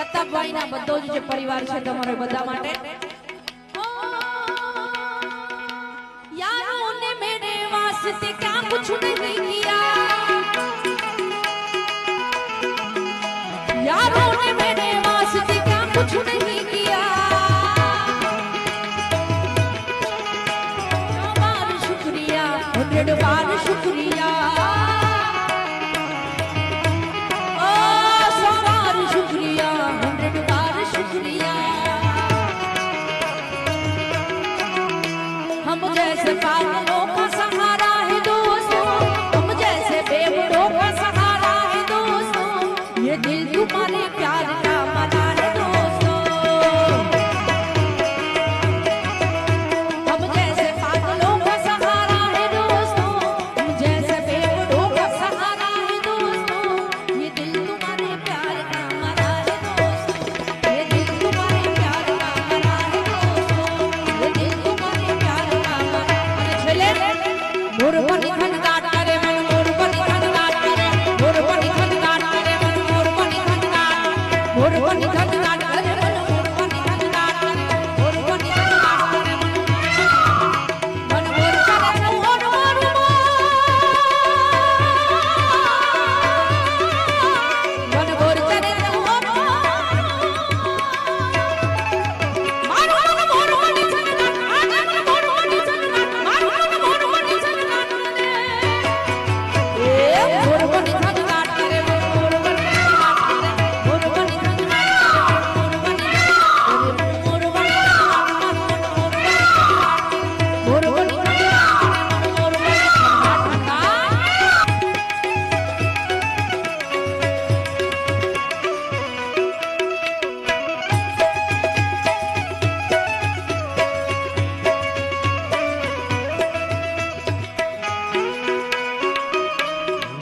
પ્રતાપભાઈ ના બધો જ જે પરિવાર છે તમારે બધા માટે. યારોને મેરે વાસ્તે ક્યાં પૂછું નહીં.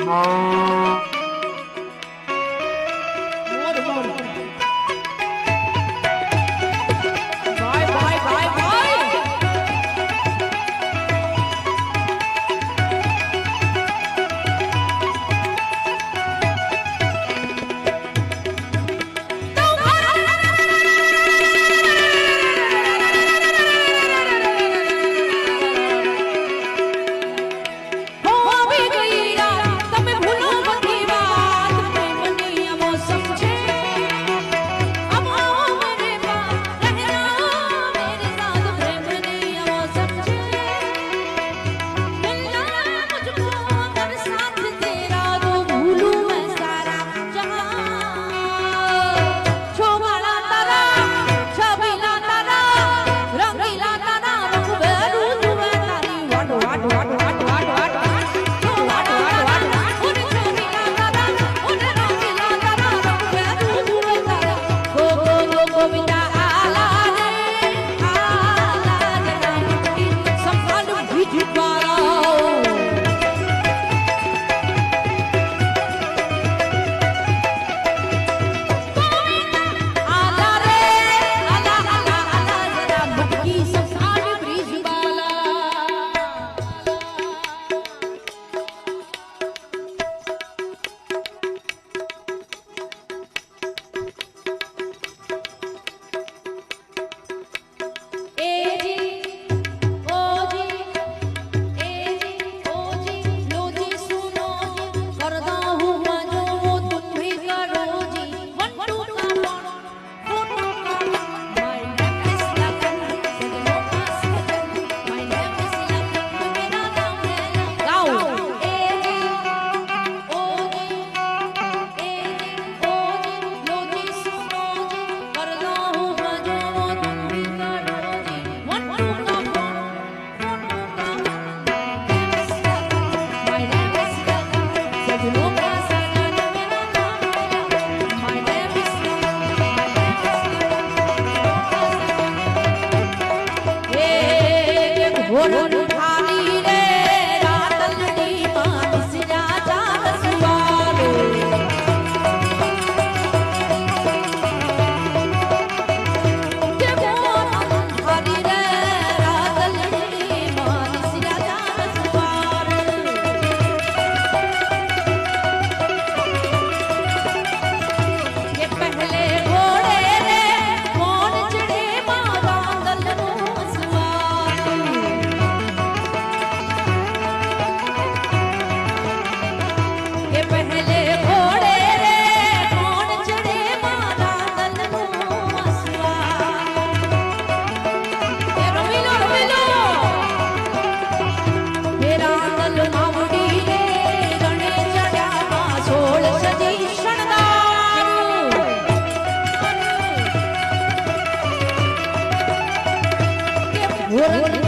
home.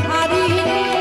হারিয়ে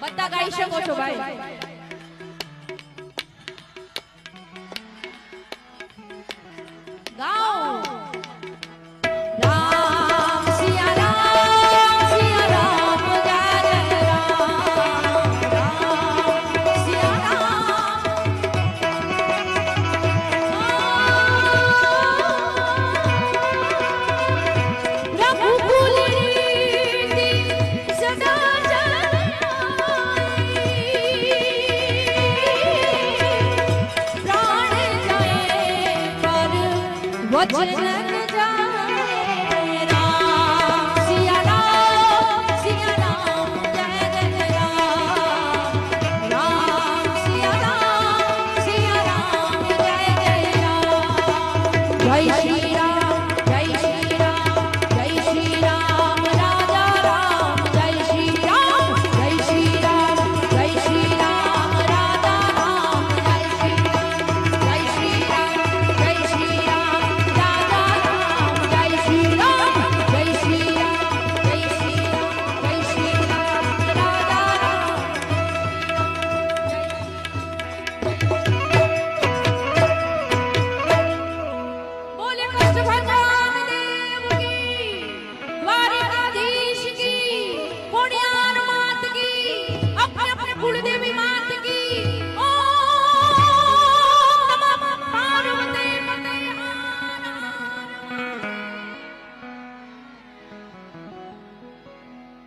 બધા ગાઈ શકો છો ભાઈ. Watching